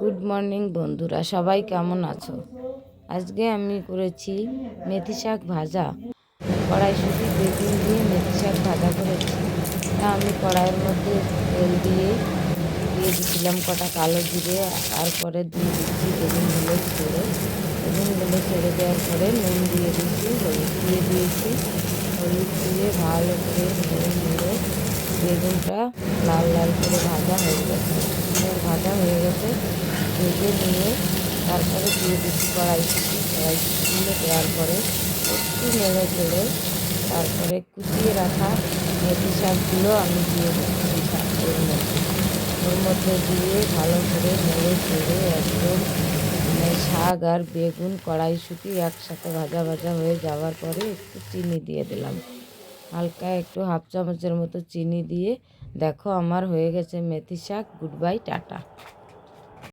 Good morning বন্ধুরা। সবাই কেমন আছো? আজকে আমি করেছি মেথি শাক ভাজা। কড়াইশুঁটি, বেগুন দিয়ে মেথি শাক ভাজা করেছি। তা আমি কড়াইয়ের মধ্যে তেল দিয়ে দিয়ে দিয়েছিলাম কটা কালো জিরে, তারপরে দিয়ে দিচ্ছি বেগুন বেগুনগুলো ছেড়ে বেগুনগুলো ছেড়ে দেওয়ার পরে নুন দিয়ে দিচ্ছি, হলুদ দিয়ে দিয়েছি। হলুদ দিয়ে ভালো করে নেড়ে দিয়ে বেগুনটা লাল লাল করে ভাজা হয়ে গেছে। গেছে ভেজে নিয়ে তারপরে দিয়ে দিচ্ছি কড়াইশুঁটি কড়াইশুঁটিগুলো দেওয়ার পরে একটু নেড়ে চেড়ে তারপরে কুচিয়ে রাখা মেথি শাকগুলো আমি দিয়ে দিচ্ছি শাকের মধ্যে। ওর মধ্যে দিয়ে ভালো করে নেড়ে চেড়ে একদম মানে শাক আর বেগুন, কড়াইশুঁটি একসাথে ভাজা ভাজা হয়ে যাওয়ার পরে একটু চিনি দিয়ে দিলাম। হালকা একটু হাফ চামচের মতো চিনি দিয়ে দেখো আমার হয়ে গেছে মেথি শাক। Good bye, tata.